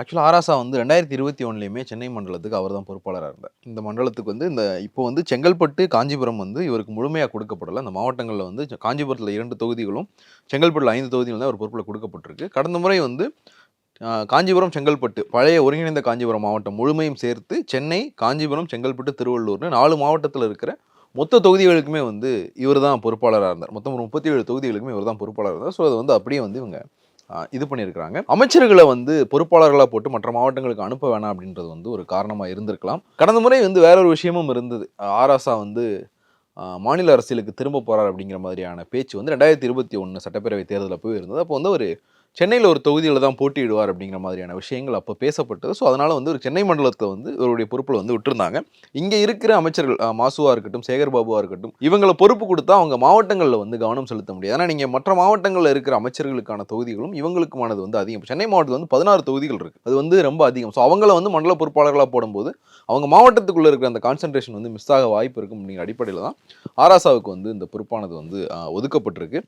ஆக்சுவலாக ஆராசா வந்து ரெண்டாயிரத்தி இருபத்தி ஒன்றுலையுமே சென்னை மண்டலத்துக்கு அவர் தான் பொறுப்பாளராக இருந்தார். இந்த மண்டலத்துக்கு வந்து இந்த இப்போ வந்து செங்கல்பட்டு காஞ்சிபுரம் வந்து இவருக்கு முழுமையாக கொடுக்கப்படலை. அந்த மாவட்டங்களில் வந்து காஞ்சிபுரத்தில் இரண்டு தொகுதிகளும் செங்கல்பட்டில் ஐந்து தொகுதிகளும் தான் அவர் பொறுப்பில் கொடுக்கப்பட்டிருக்கு. கடந்த முறை வந்து காஞ்சிபுரம் செங்கல்பட்டு பழைய ஒருங்கிணைந்த காஞ்சிபுரம் மாவட்டம் முழுமையும் சேர்த்து சென்னை காஞ்சிபுரம் செங்கல்பட்டு திருவள்ளூர்னு நாலு மாவட்டத்தில் இருக்கிற மொத்த தொகுதிகளுக்குமே வந்து இவர் தான் பொறுப்பாளராக இருந்தார். மொத்தம் ஒரு முப்பத்தி ஏழு தொகுதிகளுக்குமே இவர் தான் பொறுப்பாளராக இருந்தார். ஸோ அது வந்து அப்படியே வந்து இவங்க இது பண்ணியிருக்கிறாங்க. அமைச்சர்களை வந்து பொறுப்பாளர்களாக போட்டு மற்ற மாவட்டங்களுக்கு அனுப்ப வேணாம் அப்படின்றது வந்து ஒரு காரணமாக இருந்திருக்கலாம். கடந்த முறை வந்து வேற ஒரு விஷயமும் இருந்தது. ஆராசா வந்து மாநில அரசியலுக்கு திரும்ப போகிறார் அப்படிங்கிற மாதிரியான பேச்சு வந்து ரெண்டாயிரத்தி இருபத்தி ஒன்று சட்டப்பேரவை தேர்தலில் போய் இருந்தது. அப்போ வந்து ஒரு சென்னையில் ஒரு தொகுதியில் தான் போட்டியிடுவார் அப்படிங்கிற மாதிரியான விஷயங்கள் அப்போ பேசப்பட்டது. ஸோ அதனால் வந்து ஒரு சென்னை மண்டலத்தை வந்து இவருடைய பொறுப்பில் வந்து விட்டுருந்தாங்க. இங்கே இருக்கிற அமைச்சர்கள் மாசுவாக இருக்கட்டும் சேகர் பாபுவாக இருக்கட்டும் இவங்களை பொறுப்பு கொடுத்தா அவங்க மாவட்டங்களில் வந்து கவனம் செலுத்த முடியாது. ஏன்னா நீங்கள் மற்ற மாவட்டங்களில் இருக்கிற அமைச்சர்களுக்கான தொகுதிகளும் இவங்களுக்குமானது வந்து அதிகம். சென்னை மாவட்டத்தில் வந்து பதினாறு தொகுதிகள் இருக்குது அது வந்து ரொம்ப அதிகம். ஸோ அவங்கள வந்து மண்டல பொறுப்பாளர்களாக போடும்போது அவங்க மாவட்டத்துக்குள்ளே இருக்கிற அந்த கான்சன்ட்ரேஷன் வந்து மிஸ் ஆக வாய்ப்பு இருக்கும் அப்படிங்கிற அடிப்படையில் தான் ஆராசாவுக்கு வந்து இந்த பொறுப்பானது வந்து ஒதுக்கப்பட்டிருக்கு.